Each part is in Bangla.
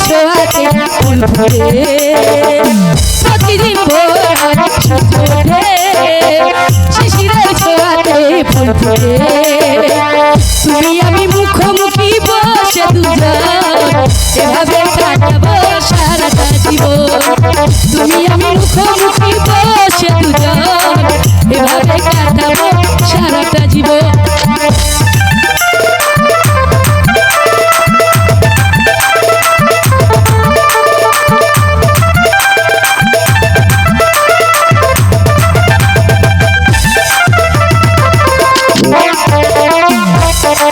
ছোয়াতে ফুল ভরে প্রতিদিন ভোরাত ছোটরে আমি মুখোমুখি বসে দুজন এভাবে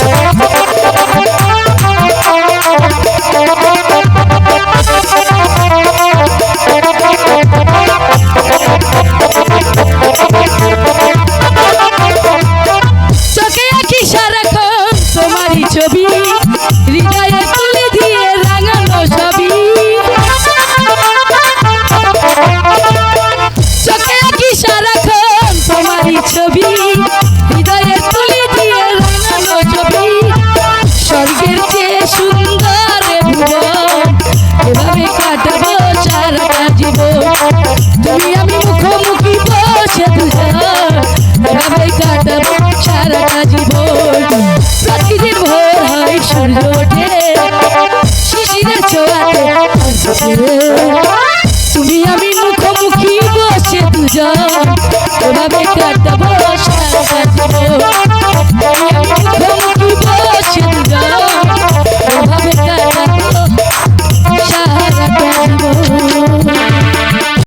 Thank you. Ay,